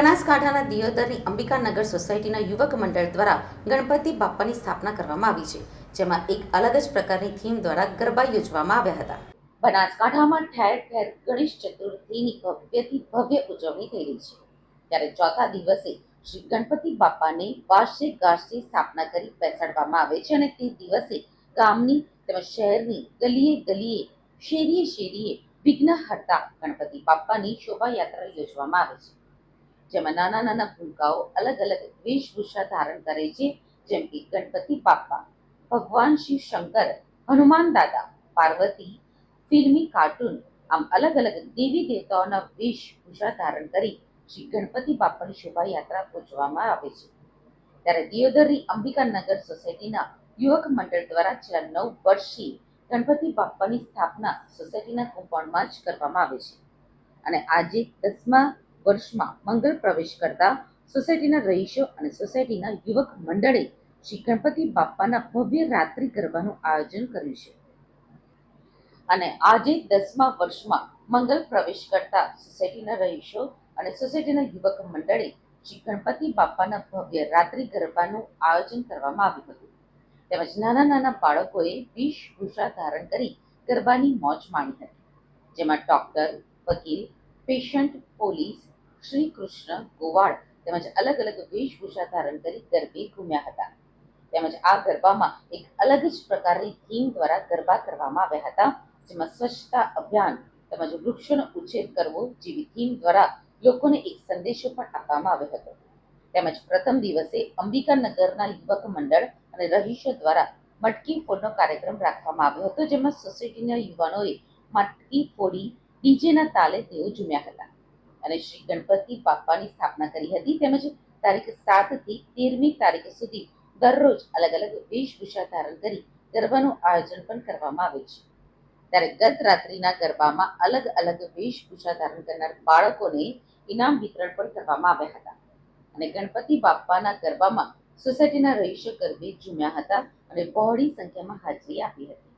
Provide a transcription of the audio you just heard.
બનાસકાંઠાના દિયોદરની અંબિકાનગર સોસાયટીના યુવક મંડળ દ્વારા ગણપતિ બાપ્પાની સ્થાપના કરવામાં આવી છે, જેમાં એક અલગ જ પ્રકારની થીમ દ્વારા ગરબા યોજવામાં આવ્યા હતા. બનાસકાંઠામાં ઠેર ઠેર ગણેશ ચતુર્થીની ભવ્યથી ભવ્ય ઉજવણી થઈ રહી છે. ત્યારે ચોથા દિવસે શ્રી ગણપતિ બાપાને વાર્ષે ગાર્ષે સ્થાપના કરી બેસાડવામાં આવે છે અને તે દિવસે ગામની તેમજ શહેરની ગલીએ ગલીએ શેરીએ શેરીએ વિઘ્ન હરતા ગણપતિ બાપ્પાની શોભાયાત્રા યોજવામાં આવે છે. જેમાં નાના નાના ભૂલકાઓ, અલગ અલગ વેશભૂષા ધારણ કરે છે, જેમ કે ગણપતિ બાપ્પા ભગવાન શિવ શંકર, હનુમાન દાદા, પાર્વતી, ફિલ્મી કાર્ટૂન, આમ અલગ અલગ દેવી દેવતાઓના વેશભૂષા ધારણ કરી શ્રી ગણપતિ બાપ્પાની શોભાયાત્રા પૂજવામાં આવે છે. ત્યારે દિયોદરની અંબિકાનગર સોસાયટીના યુવક મંડળ દ્વારા છેલ્લા નવ વર્ષથી ગણપતિ બાપ્પાની સ્થાપના સોસાયટીના કમ્પાઉન્ડમાં જ કરવામાં આવે છે. અને આજે દસમા વર્ષમાં મંગળ પ્રવેશ કરતા સોસાયટીના રહીશો અને સોસાયટીના યુવક મંડળે શ્રી ગણપતિ બાપ્પાના ભવ્ય રાત્રિ ગરબાનું આયોજન કર્યું છે. અને આજે દસમા વર્ષમાં મંગળ પ્રવેશ કરતા સોસાયટીના રહીશો અને સોસાયટીના યુવક મંડળે શ્રી ગણપતિ બાપ્પાના ભવ્ય રાત્રિ ગરબાનું આયોજન કરવામાં આવ્યું હતું. તેમજ નાના નાના બાળકોએ વેશભૂષા ધારણ કરી ગરબાની મોજ માણી હતી. જેમાં ડોક્ટર, વકીલ, પેશન્ટ, પોલીસ શ્રી કૃષ્ણ ગોવાળ તેમજ અલગ અલગ વેશભૂષા ધારણ કરી ગરબે ઘૂમ્યા હતા. તેમજ આ ગરબામાં એક અલગ જ પ્રકારની થીમ દ્વારા ગરબા કરવામાં આવ્યા હતા, જેમાં સ્વચ્છતા અભિયાન તેમજ વૃક્ષોનો ઉછેર કરવો જેવી થીમ દ્વારા લોકોને એક સંદેશો પણ આપવામાં આવ્યો હતો. તેમજ પ્રથમ દિવસે અંબિકાનગરના યુવક મંડળ અને રહીશો દ્વારા મટકી ફોડનો કાર્યક્રમ રાખવામાં આવ્યો હતો, જેમાં સોસાયટીના યુવાનોએ મટકી ફોડી ડીજેના તાલે તેઓ ઝૂમ્યા હતા. અને શ્રી ગણપતિ બાપ્પાની સ્થાપના કરી હતી. તેમજ તારીખ સાતથી તેરમી તારીખ સુધી દરરોજ અલગ અલગ વેશભૂષા ધારણ કરી ગરબાનું આયોજન પણ કરવામાં આવે છે. ત્યારે ગત રાત્રિના ગરબામાં અલગ અલગ વેશભૂષા ધારણ કરનાર બાળકોને ઇનામ વિતરણ પણ કરવામાં આવ્યા હતા. અને ગણપતિ બાપ્પાના ગરબામાં સોસાયટીના રહીશો ગરબે ઝૂમ્યા હતા અને બહોળી સંખ્યામાં હાજરી આપી હતી.